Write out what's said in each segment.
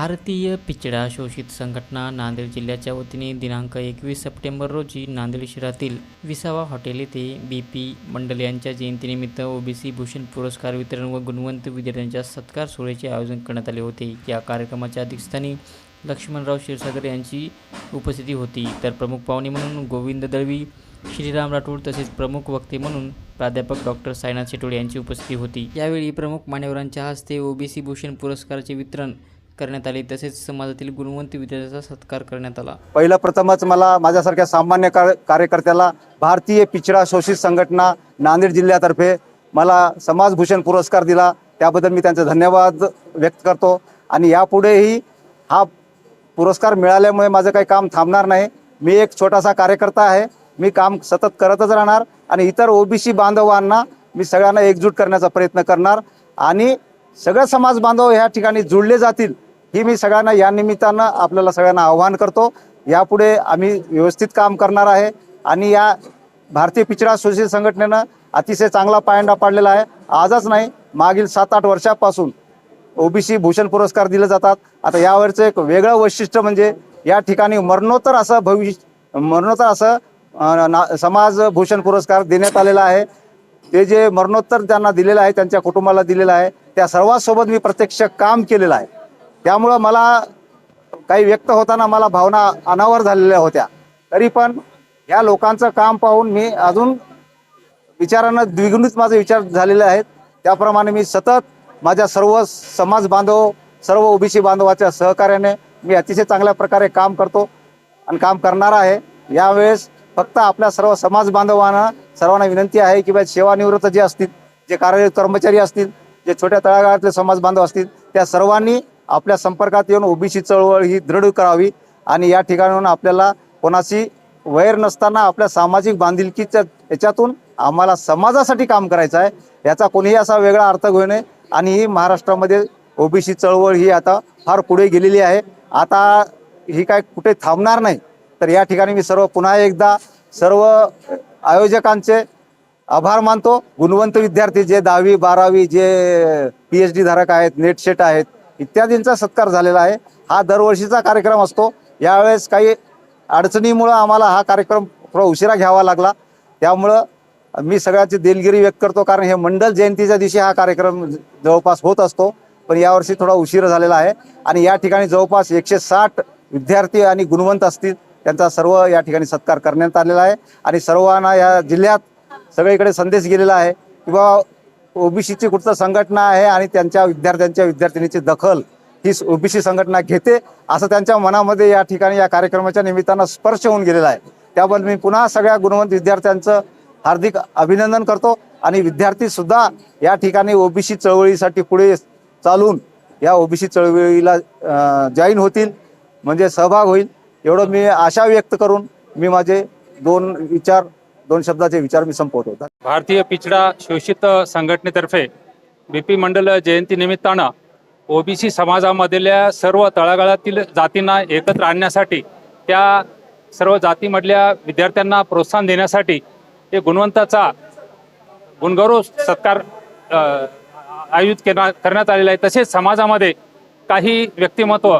भारतीय पिचडा शोषित संघटना नांदेड जिल्ह्याच्या वतीने दिनांक एकवीस सप्टेंबर रोजी नांदेड शहरातील विसावा हॉटेल येथे बी पी मंडल यांच्या जयंतीनिमित्त ओबीसी भूषण पुरस्कार वितरण व गुणवंत विद्यार्थ्यांच्या सत्कार सोहळ्याचे आयोजन करण्यात आले होते. या कार्यक्रमाच्या अध्यक्षस्थानी लक्ष्मणराव क्षीरसागर यांची उपस्थिती होती. तर प्रमुख पाहुणे म्हणून गोविंद दळवी श्रीराम राठोड तसेच प्रमुख वक्ते म्हणून प्राध्यापक डॉक्टर सायनाथ शेटोळे यांची उपस्थिती होती. यावेळी प्रमुख मान्यवरांच्या हस्ते ओबीसी भूषण पुरस्काराचे वितरण करण्यात आली. तसेच समाजातील गुणवंत विद्यार्थ्याचा सत्कार करण्यात आला. पहिलं प्रथमच मला माझ्यासारख्या सामान्य कार्यकर्त्याला भारतीय पिछडा शोषित संघटना नांदेड जिल्ह्यातर्फे मला समाजभूषण पुरस्कार दिला. त्याबद्दल मी त्यांचा धन्यवाद व्यक्त करतो. आणि यापुढेही हा पुरस्कार मिळाल्यामुळे माझं काही काम थांबणार नाही. मी एक छोटासा कार्यकर्ता आहे. मी काम सतत करतच राहणार आणि इतर ओबीसी बांधवांना मी सगळ्यांना एकजूट करण्याचा प्रयत्न करणार. आणि सगळे समाज बांधव ह्या ठिकाणी जुळले जातील ही मी सगळ्यांना या निमित्तानं आपल्याला सगळ्यांना आव्हान करतो. यापुढे आम्ही व्यवस्थित काम करणार आहे. आणि या भारतीय पिचडा शोषित संघटनेनं अतिशय चांगला पायंडा पाडलेला आहे. आजच नाही मागील सात आठ वर्षापासून ओबीसी भूषण पुरस्कार दिले जातात. आता यावरचं एक वेगळं वैशिष्ट्य म्हणजे या ठिकाणी मरणोत्तर असं भविष्य मरणोत्तर असं ना समाज भूषण पुरस्कार देण्यात आलेला आहे. ते जे मरणोत्तर त्यांना दिलेलं आहे त्यांच्या कुटुंबाला दिलेलं आहे त्या सर्वांसोबत मी प्रत्यक्ष काम केलेलं आहे. त्यामुळं मला काही व्यक्त होताना मला भावना अनावर झालेल्या होत्या. तरी पण या लोकांचं काम पाहून मी अजून विचारानं द्विगुणित माझे विचार झालेले आहेत. त्याप्रमाणे मी सतत माझ्या सर्व समाज बांधव सर्व ओबीसी बांधवाच्या सहकार्याने मी अतिशय चांगल्या प्रकारे काम करतो आणि काम करणार आहे. यावेळेस फक्त आपल्या सर्व समाज बांधवांना सर्वांना विनंती आहे की बा सेवानिवृत्त जे असतील जे कार्यरत कर्मचारी असतील जे छोट्या तळागाळातले समाज बांधव असतील त्या सर्वांनी आपल्या संपर्कात येऊन ओबीसी चळवळ ही दृढ करावी आणि या ठिकाणाहून आपल्याला कोणाशी वैर नसताना आपल्या सामाजिक बांधिलकीच्या याच्यातून आम्हाला समाजासाठी काम करायचं आहे. याचा कोणीही असा वेगळा अर्थ घेऊ नये. आणि ही महाराष्ट्रामध्ये ओबीसी चळवळ ही आता फार पुढे गेलेली आहे. आता ही काय कुठे थांबणार नाही. तर या ठिकाणी मी सर्व पुन्हा एकदा सर्व आयोजकांचे आभार मानतो. गुणवंत विद्यार्थी जे दहावी बारावी जे पी एच डी धारक आहेत नेटशेट आहेत इत्यादींचा सत्कार झालेला आहे. हा दरवर्षीचा कार्यक्रम असतो. यावेळेस काही अडचणीमुळं आम्हाला हा कार्यक्रम थोडा उशिरा घ्यावा लागला. त्यामुळं मी सगळ्याची दिलगिरी व्यक्त करतो कारण हे मंडल जयंतीच्या दिवशी हा कार्यक्रम जवळपास होत असतो. पण यावर्षी थोडा उशीर झालेला आहे. आणि या ठिकाणी जवळपास एकशे साठ विद्यार्थी आणि गुणवंत असतील त्यांचा सर्व या ठिकाणी सत्कार करण्यात आलेला आहे. आणि सर्वांना या जिल्ह्यात सगळीकडे संदेश गेलेला आहे की बाबा ओबीसीची कुठचं संघटना आहे आणि त्यांच्या विद्यार्थ्यांच्या विद्यार्थिनीची दखल ही ओबीसी संघटना घेते असं त्यांच्या मनामध्ये या ठिकाणी या कार्यक्रमाच्या निमित्तानं स्पर्श होऊन गेलेला आहे. त्याबद्दल मी पुन्हा सगळ्या गुणवंत विद्यार्थ्यांचं हार्दिक अभिनंदन करतो आणि विद्यार्थी सुद्धा या ठिकाणी ओबीसी चळवळीसाठी पुढे चालून या ओबीसी चळवळीला जॉईन होतील म्हणजे सहभाग होईल एवढं मी आशा व्यक्त करून मी माझे दोन विचार दोन शब्दाचे विचार मी संपवतो. भारतीय पिछडा शोषित संघटनेतर्फे बी पी मंडल जयंती निमित्तानं ओबीसी समाजामधल्या सर्व तळागाळातील जातींना एकत्र आणण्यासाठी त्या सर्व जातीमधल्या विद्यार्थ्यांना प्रोत्साहन देण्यासाठी हे गुणवंताचा गुणगौरव सत्कार आयोजित केला करण्यात आलेला आहे. तसेच समाजामध्ये काही व्यक्तिमत्व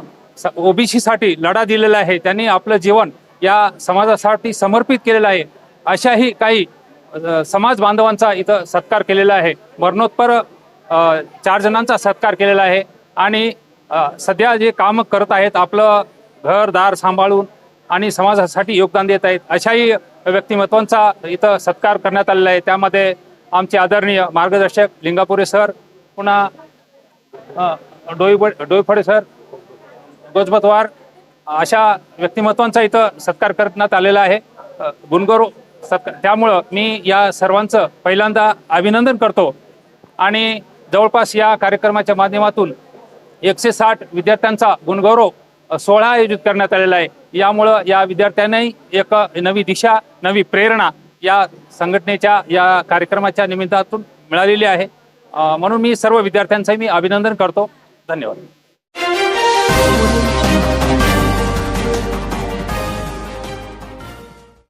ओबीसीसाठी लढा दिलेला आहे. त्यांनी आपलं जीवन या समाजासाठी समर्पित केलेलं आहे. अशाही काही समाज बांधवांचा इथं सत्कार केलेला आहे. मरणोत्तर चार जणांचा सत्कार केलेला आहे. आणि सध्या जे काम करत आहेत आपलं घरदार सांभाळून आणि समाजासाठी योगदान देत आहेत अशाही व्यक्तिमत्वांचा इथं सत्कार करण्यात आलेला आहे. त्यामध्ये आमचे आदरणीय मार्गदर्शक लिंगापुरे सर पुन्हा डोईब डोईफडे सर गोजबतवार अशा व्यक्तिमत्वांचा इथं सत्कार करण्यात आलेला आहे. गुणगौरव सक त्यामुळं मी या सर्वांचं पहिल्यांदा अभिनंदन करतो. आणि जवळपास या कार्यक्रमाच्या माध्यमातून एकशे साठ विद्यार्थ्यांचा गुणगौरव सोहळा आयोजित करण्यात आलेला आहे. यामुळं या विद्यार्थ्यांनाही एक नवी दिशा नवी प्रेरणा या संघटनेच्या या कार्यक्रमाच्या निमित्तातून मिळालेली आहे. म्हणून मी सर्व विद्यार्थ्यांचं मी अभिनंदन करतो. धन्यवाद.